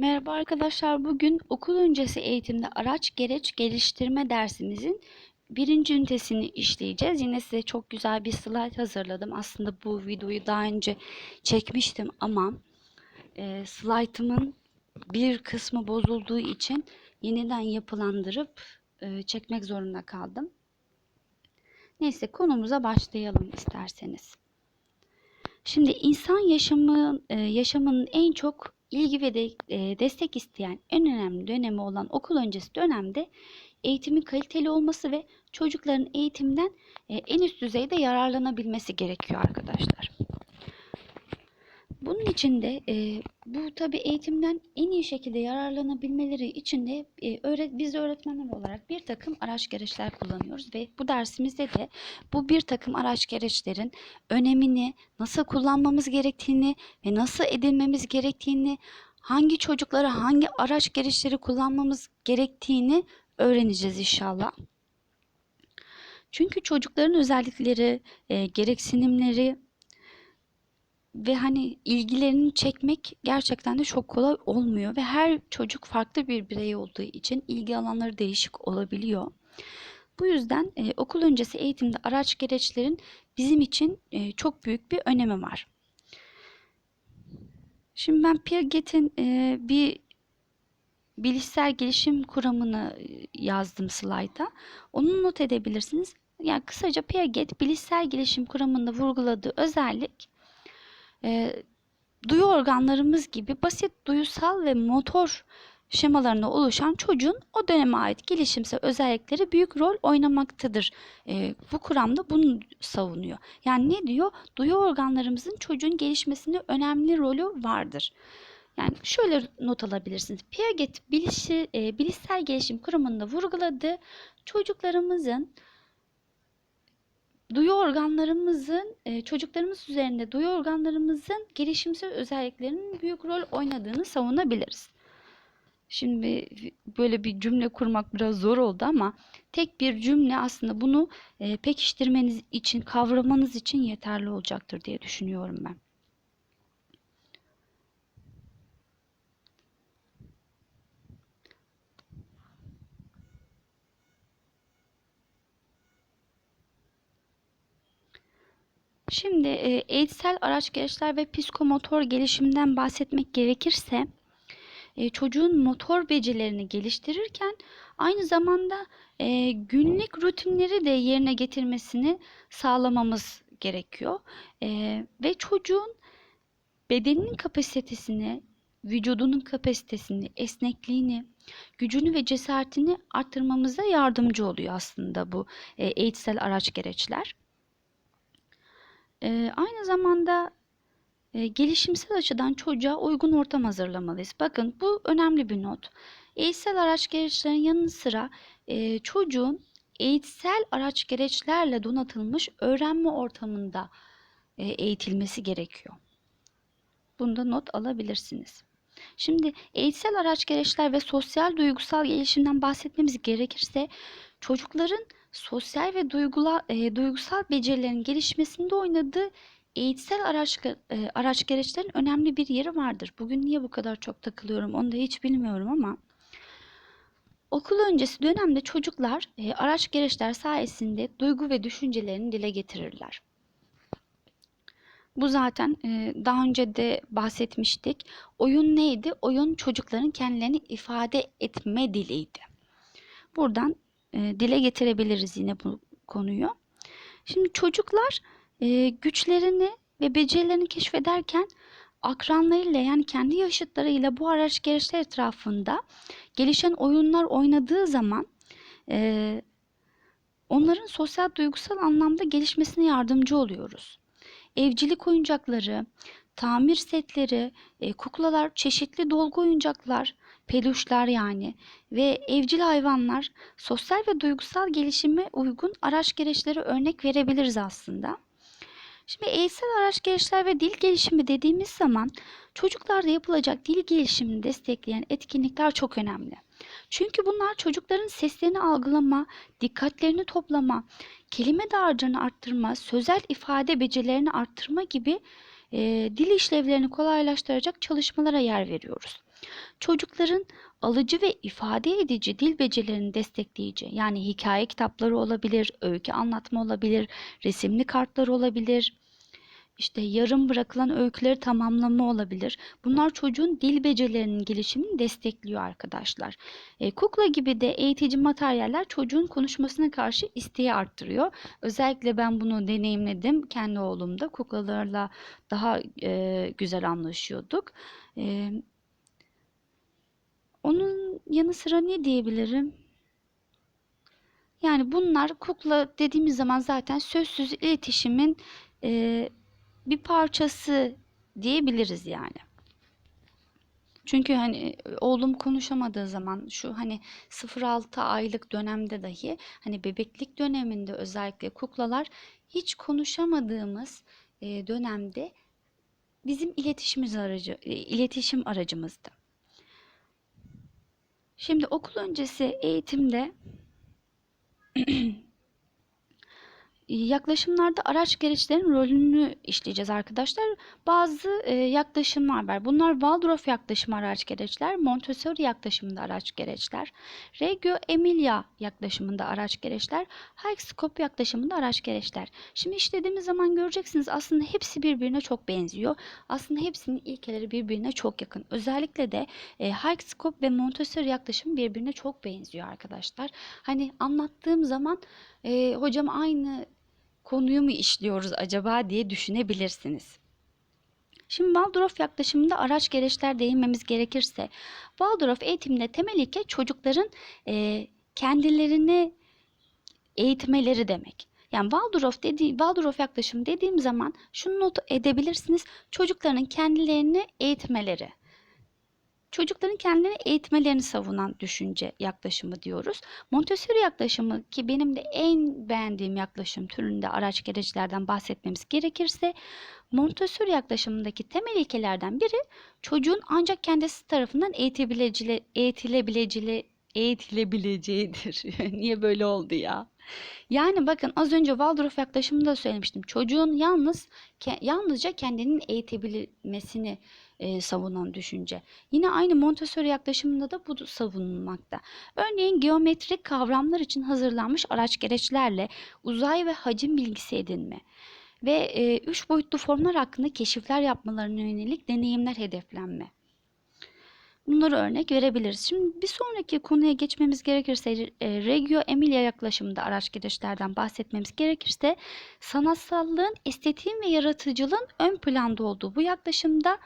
Merhaba arkadaşlar. Bugün okul öncesi eğitimde araç gereç geliştirme dersimizin birinci ünitesini işleyeceğiz. Yine size çok güzel bir slide hazırladım. Aslında bu videoyu daha önce çekmiştim ama e, slaytımın bir kısmı bozulduğu için yeniden yapılandırıp e, çekmek zorunda kaldım. Neyse konumuza başlayalım isterseniz. Şimdi insan yaşamı, e, yaşamının en çok ilgi ve de, e, destek isteyen en önemli dönemi olan okul öncesi dönemde eğitimin kaliteli olması ve çocukların eğitimden e, en üst düzeyde yararlanabilmesi gerekiyor arkadaşlar. Bunun için de e, bu tabi eğitimden en iyi şekilde yararlanabilmeleri için de e, öğret biz öğretmenler olarak bir takım araç gereçler kullanıyoruz ve bu dersimizde de bu bir takım araç gereçlerin önemini, nasıl kullanmamız gerektiğini ve nasıl edinmemiz gerektiğini, hangi çocuklara hangi araç gereçleri kullanmamız gerektiğini öğreneceğiz inşallah. Çünkü çocukların özellikleri, e, gereksinimleri ve hani ilgilerini çekmek gerçekten de çok kolay olmuyor ve her çocuk farklı bir birey olduğu için ilgi alanları değişik olabiliyor. Bu yüzden e, okul öncesi eğitimde araç gereçlerin bizim için e, çok büyük bir önemi var. Şimdi ben Piaget'in e, bir bilişsel gelişim kuramını e, yazdım slayta. Onu not edebilirsiniz. Yani kısaca Piaget bilişsel gelişim kuramında vurguladığı özellik e, duyu organlarımız gibi basit duyusal ve motor şemalarına oluşan çocuğun o döneme ait gelişimsel özellikleri büyük rol oynamaktadır. E, bu kuramda bunu savunuyor. Yani ne diyor? Duyu organlarımızın çocuğun gelişmesinde önemli rolü vardır. Yani şöyle not alabilirsiniz. Piaget bilişi, e, bilişsel gelişim kuramında vurguladığı çocuklarımızın duyu organlarımızın e, çocuklarımız üzerinde duyu organlarımızın gelişimsel özelliklerinin büyük rol oynadığını savunabiliriz. Şimdi böyle bir cümle kurmak biraz zor oldu ama tek bir cümle aslında bunu e, pekiştirmeniz için, kavramanız için yeterli olacaktır diye düşünüyorum ben. Şimdi e, eğitsel araç gereçler ve psikomotor gelişimden bahsetmek gerekirse e, çocuğun motor becerilerini geliştirirken aynı zamanda e, günlük rutinleri de yerine getirmesini sağlamamız gerekiyor. Ve çocuğun bedeninin kapasitesini, vücudunun kapasitesini, esnekliğini, gücünü ve cesaretini arttırmamıza yardımcı oluyor aslında bu eğitsel araç gereçler. E, aynı zamanda e, gelişimsel açıdan çocuğa uygun ortam hazırlamalıyız. Bakın bu önemli bir not. Eğitsel araç gereçlerin yanı sıra e, çocuğun eğitsel araç gereçlerle donatılmış öğrenme ortamında e, eğitilmesi gerekiyor. Bunda not alabilirsiniz. Şimdi eğitsel araç gereçler ve sosyal duygusal gelişimden bahsetmemiz gerekirse çocukların sosyal ve duygula, e, duygusal becerilerin gelişmesinde oynadığı eğitsel araç, e, araç gereçlerin önemli bir yeri vardır. Bugün niye bu kadar çok takılıyorum onu da hiç bilmiyorum ama okul öncesi dönemde çocuklar e, araç gereçler sayesinde duygu ve düşüncelerini dile getirirler. Bu zaten e, daha önce de bahsetmiştik. Oyun neydi? Oyun çocukların kendilerini ifade etme diliydi. Buradan e, dile getirebiliriz yine bu konuyu. Şimdi çocuklar e, güçlerini ve becerilerini keşfederken akranlarıyla yani kendi yaşıtlarıyla bu araç gereçler etrafında gelişen oyunlar oynadığı zaman e, onların sosyal duygusal anlamda gelişmesine yardımcı oluyoruz. Evcilik oyuncakları, tamir setleri, e, kuklalar, çeşitli dolgu oyuncaklar, peluşlar yani ve evcil hayvanlar sosyal ve duygusal gelişime uygun araç gereçleri örnek verebiliriz aslında. Şimdi eğitsel araç gereçler ve dil gelişimi dediğimiz zaman çocuklarda yapılacak dil gelişimini destekleyen etkinlikler çok önemli. Çünkü bunlar çocukların seslerini algılama, dikkatlerini toplama, kelime dağarcığını arttırma, sözel ifade becerilerini arttırma gibi e, dil işlevlerini kolaylaştıracak çalışmalara yer veriyoruz. Çocukların alıcı ve ifade edici dil becerilerini destekleyici yani hikaye kitapları olabilir, öykü anlatma olabilir, resimli kartlar olabilir, işte yarım bırakılan öyküleri tamamlama olabilir. Bunlar çocuğun dil becerilerinin gelişimini destekliyor arkadaşlar. E, kukla gibi de eğitici materyaller çocuğun konuşmasına karşı isteği arttırıyor. Özellikle ben bunu deneyimledim. Kendi oğlumda kuklalarla daha e, güzel anlaşıyorduk. E, onun yanı sıra ne diyebilirim? Yani bunlar kukla dediğimiz zaman zaten sözsüz iletişimin e, bir parçası diyebiliriz yani. Çünkü hani oğlum konuşamadığı zaman şu hani 0-6 aylık dönemde dahi hani bebeklik döneminde özellikle kuklalar hiç konuşamadığımız e, dönemde bizim iletişimimiz aracı e, iletişim aracımızdı. Şimdi okul öncesi eğitimde yaklaşımlarda araç gereçlerin rolünü işleyeceğiz arkadaşlar. Bazı e, yaklaşımlar var. Bunlar Waldorf yaklaşımı araç gereçler, Montessori yaklaşımında araç gereçler, Reggio Emilia yaklaşımında araç gereçler, Hikeskop yaklaşımında araç gereçler. Şimdi işlediğimiz zaman göreceksiniz aslında hepsi birbirine çok benziyor. Aslında hepsinin ilkeleri birbirine çok yakın. Özellikle de e, Hikeskop ve Montessori yaklaşımı birbirine çok benziyor arkadaşlar. Hani anlattığım zaman e, hocam aynı konuyu mu işliyoruz acaba diye düşünebilirsiniz. Şimdi Waldorf yaklaşımında araç gereçler değinmemiz gerekirse, Waldorf eğitiminde temel ilke çocukların e, kendilerini eğitmeleri demek. Yani Waldorf dediği Waldorf yaklaşım dediğim zaman şunu not edebilirsiniz. Çocukların kendilerini eğitmeleri. Çocukların kendilerini eğitmelerini savunan düşünce yaklaşımı diyoruz. Montessori yaklaşımı ki benim de en beğendiğim yaklaşım türünde araç gereçlerden bahsetmemiz gerekirse Montessori yaklaşımındaki temel ilkelerden biri çocuğun ancak kendisi tarafından eğitilebileceği, eğitilebileceği, eğitilebileceğidir. Niye böyle oldu ya? Yani bakın az önce Waldorf yaklaşımında söylemiştim. Çocuğun yalnız ke, yalnızca kendinin eğitebilmesini e, savunan düşünce. Yine aynı Montessori yaklaşımında da bu savunulmakta. Örneğin geometrik kavramlar için hazırlanmış araç gereçlerle uzay ve hacim bilgisi edinme ve e, üç boyutlu formlar hakkında keşifler yapmalarına yönelik deneyimler hedeflenme. Bunları örnek verebiliriz. Şimdi bir sonraki konuya geçmemiz gerekirse e, Reggio Emilia yaklaşımında araç gereçlerden bahsetmemiz gerekirse sanatsallığın, estetiğin ve yaratıcılığın ön planda olduğu bu yaklaşımda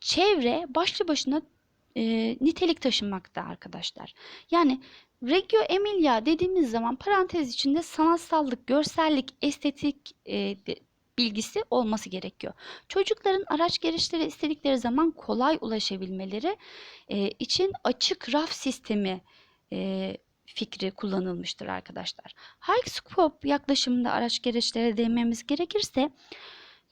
çevre başlı başına e, nitelik taşımakta arkadaşlar. Yani Reggio Emilia dediğimiz zaman parantez içinde sanatsallık, görsellik, estetik e, bilgisi olması gerekiyor. Çocukların araç gereçleri istedikleri zaman kolay ulaşabilmeleri e, için açık raf sistemi e, fikri kullanılmıştır arkadaşlar. High yaklaşımında araç gereçlere değinmemiz gerekirse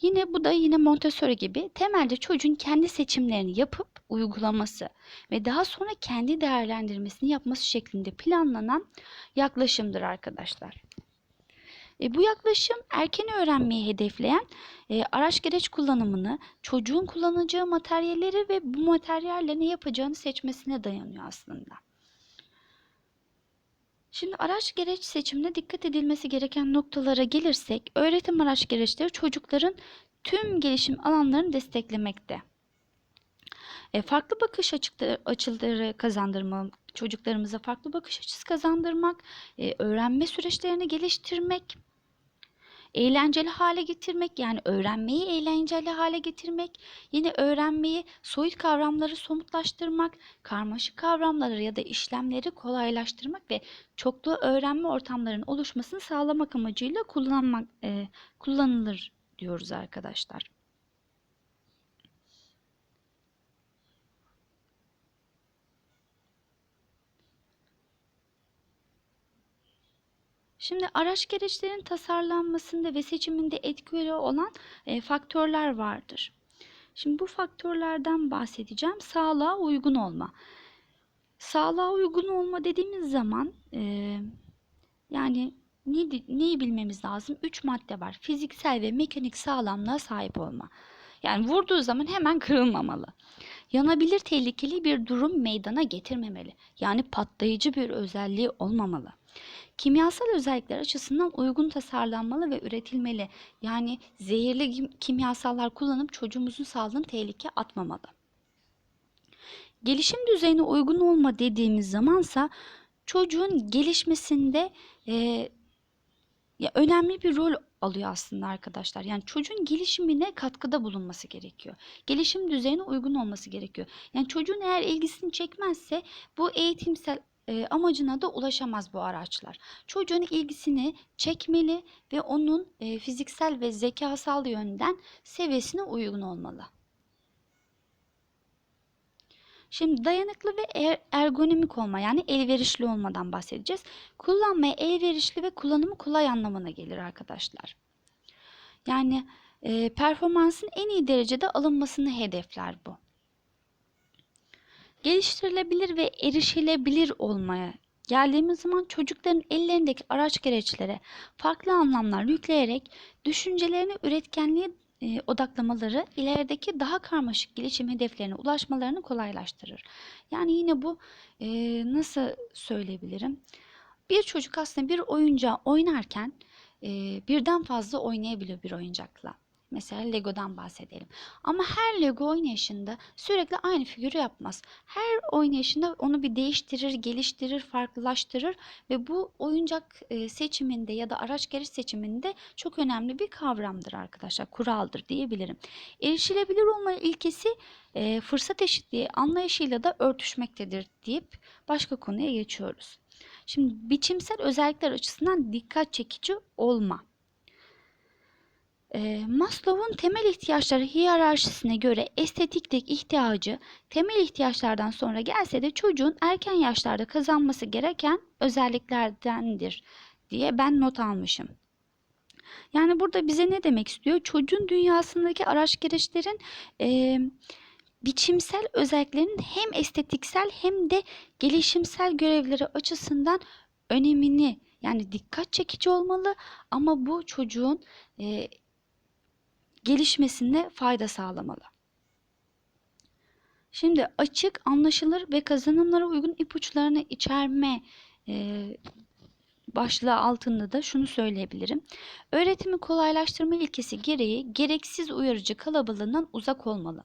Yine bu da yine Montessori gibi temelde çocuğun kendi seçimlerini yapıp uygulaması ve daha sonra kendi değerlendirmesini yapması şeklinde planlanan yaklaşımdır arkadaşlar. E, bu yaklaşım erken öğrenmeyi hedefleyen e, araç gereç kullanımını, çocuğun kullanacağı materyalleri ve bu materyalle ne yapacağını seçmesine dayanıyor aslında. Şimdi araç gereç seçimine dikkat edilmesi gereken noktalara gelirsek, öğretim araç gereçleri çocukların tüm gelişim alanlarını desteklemekte. E, farklı bakış açıları kazandırmak, çocuklarımıza farklı bakış açısı kazandırmak, e, öğrenme süreçlerini geliştirmek, eğlenceli hale getirmek yani öğrenmeyi eğlenceli hale getirmek, yine öğrenmeyi soyut kavramları somutlaştırmak, karmaşık kavramları ya da işlemleri kolaylaştırmak ve çoklu öğrenme ortamlarının oluşmasını sağlamak amacıyla kullanmak e, kullanılır diyoruz arkadaşlar. Şimdi araç gereçlerin tasarlanmasında ve seçiminde etkili olan e, faktörler vardır. Şimdi bu faktörlerden bahsedeceğim. Sağlığa uygun olma. Sağlığa uygun olma dediğimiz zaman e, yani ne, neyi bilmemiz lazım? Üç madde var. Fiziksel ve mekanik sağlamlığa sahip olma. Yani vurduğu zaman hemen kırılmamalı. Yanabilir tehlikeli bir durum meydana getirmemeli. Yani patlayıcı bir özelliği olmamalı. Kimyasal özellikler açısından uygun tasarlanmalı ve üretilmeli. Yani zehirli kim- kimyasallar kullanıp çocuğumuzun sağlığını tehlikeye atmamalı. Gelişim düzeyine uygun olma dediğimiz zamansa çocuğun gelişmesinde e, ya önemli bir rol alıyor aslında arkadaşlar. Yani çocuğun gelişimine katkıda bulunması gerekiyor. Gelişim düzeyine uygun olması gerekiyor. Yani çocuğun eğer ilgisini çekmezse bu eğitimsel e, amacına da ulaşamaz bu araçlar. Çocuğun ilgisini çekmeli ve onun e, fiziksel ve zekasal yönden seviyesine uygun olmalı. Şimdi dayanıklı ve er- ergonomik olma yani elverişli olmadan bahsedeceğiz. Kullanmaya elverişli ve kullanımı kolay anlamına gelir arkadaşlar. Yani e, performansın en iyi derecede alınmasını hedefler bu. Geliştirilebilir ve erişilebilir olmaya geldiğimiz zaman çocukların ellerindeki araç gereçlere farklı anlamlar yükleyerek düşüncelerini üretkenliğe e, odaklamaları ilerideki daha karmaşık gelişim hedeflerine ulaşmalarını kolaylaştırır. Yani yine bu e, nasıl söyleyebilirim? Bir çocuk aslında bir oyuncağı oynarken e, birden fazla oynayabiliyor bir oyuncakla. Mesela Lego'dan bahsedelim. Ama her Lego oynayışında sürekli aynı figürü yapmaz. Her oynayışında onu bir değiştirir, geliştirir, farklılaştırır ve bu oyuncak e, seçiminde ya da araç gereç seçiminde çok önemli bir kavramdır arkadaşlar. Kuraldır diyebilirim. Erişilebilir olma ilkesi e, fırsat eşitliği anlayışıyla da örtüşmektedir deyip başka konuya geçiyoruz. Şimdi biçimsel özellikler açısından dikkat çekici olma. E, Maslow'un temel ihtiyaçları hiyerarşisine göre estetiklik ihtiyacı temel ihtiyaçlardan sonra gelse de çocuğun erken yaşlarda kazanması gereken özelliklerdendir diye ben not almışım. Yani burada bize ne demek istiyor? Çocuğun dünyasındaki araç gereçlerin e, biçimsel özelliklerin hem estetiksel hem de gelişimsel görevleri açısından önemini yani dikkat çekici olmalı ama bu çocuğun e, gelişmesine fayda sağlamalı. Şimdi açık, anlaşılır ve kazanımlara uygun ipuçlarını içerme e, başlığı altında da şunu söyleyebilirim. Öğretimi kolaylaştırma ilkesi gereği gereksiz uyarıcı kalabalığından uzak olmalı.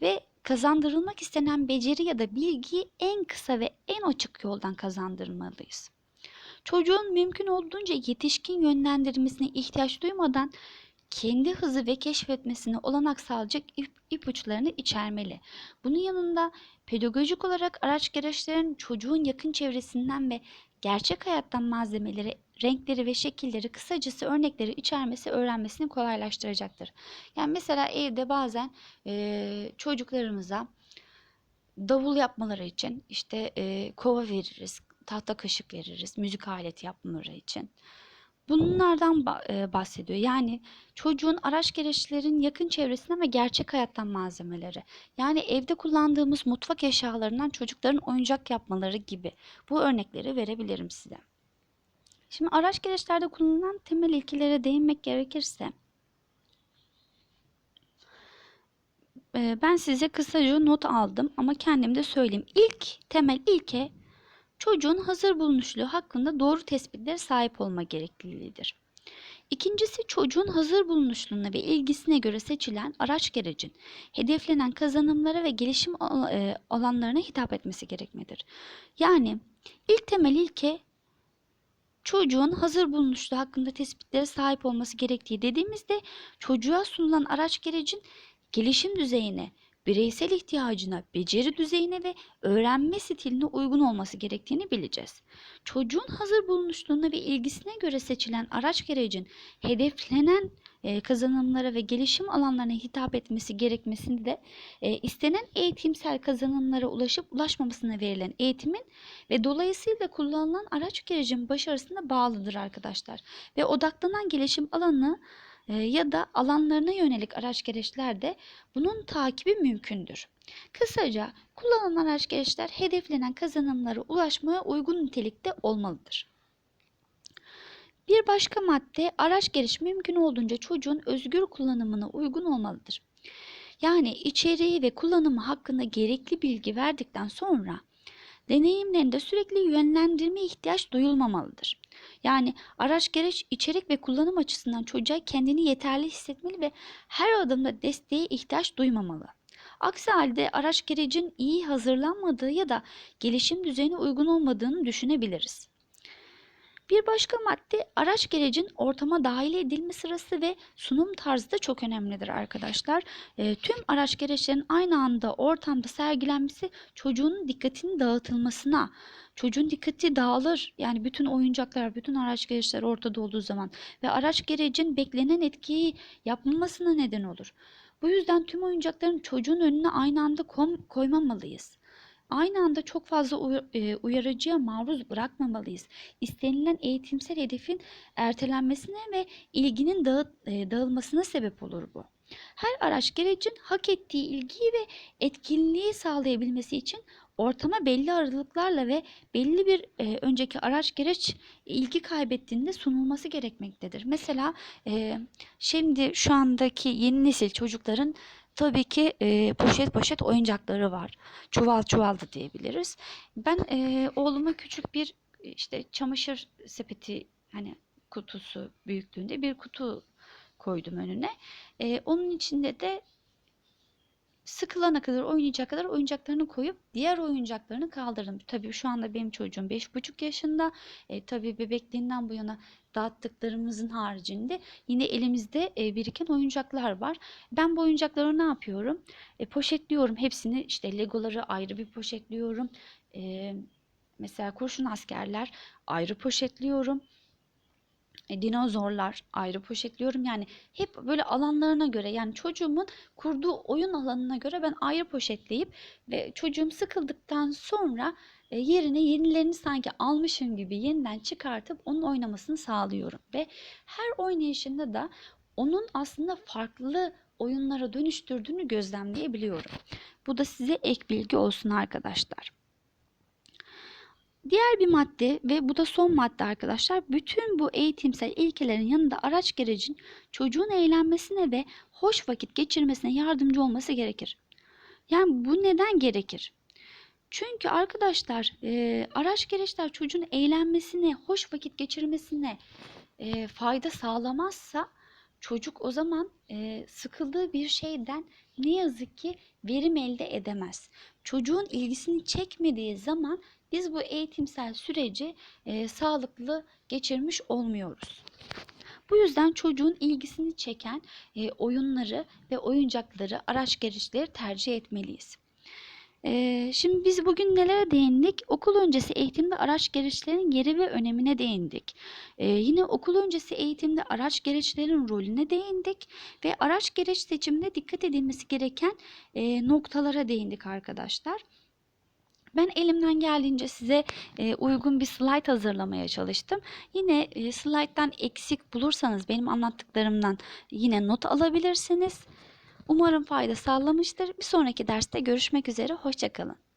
Ve kazandırılmak istenen beceri ya da bilgiyi en kısa ve en açık yoldan kazandırmalıyız. Çocuğun mümkün olduğunca yetişkin yönlendirmesine ihtiyaç duymadan kendi hızı ve keşfetmesine olanak sağlayacak ip, ipuçlarını içermeli. Bunun yanında pedagojik olarak araç gereçlerin çocuğun yakın çevresinden ve gerçek hayattan malzemeleri, renkleri ve şekilleri kısacası örnekleri içermesi öğrenmesini kolaylaştıracaktır. Yani mesela evde bazen e, çocuklarımıza davul yapmaları için işte e, kova veririz, tahta kaşık veririz, müzik aleti yapmaları için. Bunlardan bahsediyor. Yani çocuğun araç gereçlerin yakın çevresinden ve gerçek hayattan malzemeleri. Yani evde kullandığımız mutfak eşyalarından çocukların oyuncak yapmaları gibi. Bu örnekleri verebilirim size. Şimdi araç gereçlerde kullanılan temel ilkelere değinmek gerekirse ben size kısaca not aldım ama kendim de söyleyeyim. İlk temel ilke çocuğun hazır bulunuşluğu hakkında doğru tespitlere sahip olma gerekliliğidir. İkincisi çocuğun hazır bulunuşluğuna ve ilgisine göre seçilen araç gerecin hedeflenen kazanımlara ve gelişim e, alanlarına hitap etmesi gerekmedir. Yani ilk temel ilke çocuğun hazır bulunuşluğu hakkında tespitlere sahip olması gerektiği dediğimizde çocuğa sunulan araç gerecin gelişim düzeyine bireysel ihtiyacına, beceri düzeyine ve öğrenme stiline uygun olması gerektiğini bileceğiz. Çocuğun hazır bulunuşluğuna ve ilgisine göre seçilen araç gerecin hedeflenen e, kazanımlara ve gelişim alanlarına hitap etmesi gerekmesini de e, istenen eğitimsel kazanımlara ulaşıp ulaşmamasına verilen eğitimin ve dolayısıyla kullanılan araç gerecin başarısına bağlıdır arkadaşlar. Ve odaklanan gelişim alanı ya da alanlarına yönelik araç gereçlerde bunun takibi mümkündür. Kısaca kullanılan araç gereçler hedeflenen kazanımlara ulaşmaya uygun nitelikte olmalıdır. Bir başka madde araç gereç mümkün olduğunca çocuğun özgür kullanımına uygun olmalıdır. Yani içeriği ve kullanımı hakkında gerekli bilgi verdikten sonra deneyimlerinde sürekli yönlendirme ihtiyaç duyulmamalıdır. Yani araç gereç içerik ve kullanım açısından çocuğa kendini yeterli hissetmeli ve her adımda desteğe ihtiyaç duymamalı. Aksi halde araç gerecin iyi hazırlanmadığı ya da gelişim düzeyine uygun olmadığını düşünebiliriz. Bir başka madde araç gerecin ortama dahil edilme sırası ve sunum tarzı da çok önemlidir arkadaşlar. E, tüm araç gereçlerin aynı anda ortamda sergilenmesi çocuğun dikkatinin dağıtılmasına, çocuğun dikkati dağılır. Yani bütün oyuncaklar, bütün araç gereçler ortada olduğu zaman ve araç gerecin beklenen etkiyi yapmamasına neden olur. Bu yüzden tüm oyuncakların çocuğun önüne aynı anda koymamalıyız. Aynı anda çok fazla e, uyarıcıya maruz bırakmamalıyız. İstenilen eğitimsel hedefin ertelenmesine ve ilginin e, dağılmasına sebep olur bu. Her araç gerecin hak ettiği ilgiyi ve etkinliği sağlayabilmesi için ortama belli aralıklarla ve belli bir e, önceki araç gereç ilgi kaybettiğinde sunulması gerekmektedir. Mesela e, şimdi şu andaki yeni nesil çocukların tabii ki e, poşet poşet oyuncakları var. Çuval çuval da diyebiliriz. Ben e, oğluma küçük bir işte çamaşır sepeti hani kutusu büyüklüğünde bir kutu koydum önüne. E, onun içinde de sıkılana kadar oynayacak kadar oyuncaklarını koyup diğer oyuncaklarını kaldırdım. Tabii şu anda benim çocuğum 5,5 yaşında. E, tabii bebekliğinden bu yana dağıttıklarımızın haricinde yine elimizde e, biriken oyuncaklar var. Ben bu oyuncakları ne yapıyorum? E, poşetliyorum hepsini işte legoları ayrı bir poşetliyorum. E, mesela kurşun askerler ayrı poşetliyorum. E, dinozorlar ayrı poşetliyorum. Yani hep böyle alanlarına göre yani çocuğumun kurduğu oyun alanına göre ben ayrı poşetleyip ve çocuğum sıkıldıktan sonra e, yerine yenilerini sanki almışım gibi yeniden çıkartıp onun oynamasını sağlıyorum. Ve her oynayışında da onun aslında farklı oyunlara dönüştürdüğünü gözlemleyebiliyorum. Bu da size ek bilgi olsun arkadaşlar. Diğer bir madde ve bu da son madde arkadaşlar. Bütün bu eğitimsel ilkelerin yanında araç gerecin çocuğun eğlenmesine ve hoş vakit geçirmesine yardımcı olması gerekir. Yani bu neden gerekir? Çünkü arkadaşlar e, araç gereçler çocuğun eğlenmesine, hoş vakit geçirmesine e, fayda sağlamazsa çocuk o zaman e, sıkıldığı bir şeyden ne yazık ki verim elde edemez. Çocuğun ilgisini çekmediği zaman biz bu eğitimsel süreci e, sağlıklı geçirmiş olmuyoruz. Bu yüzden çocuğun ilgisini çeken e, oyunları ve oyuncakları, araç gereçleri tercih etmeliyiz. Ee, şimdi biz bugün nelere değindik? Okul öncesi eğitimde araç gereçlerin yeri ve önemine değindik. Ee, yine okul öncesi eğitimde araç gereçlerin rolüne değindik ve araç gereç seçiminde dikkat edilmesi gereken e, noktalara değindik arkadaşlar. Ben elimden geldiğince size e, uygun bir slide hazırlamaya çalıştım. Yine e, slide'dan eksik bulursanız benim anlattıklarımdan yine not alabilirsiniz. Umarım fayda sağlamıştır. Bir sonraki derste görüşmek üzere. Hoşçakalın.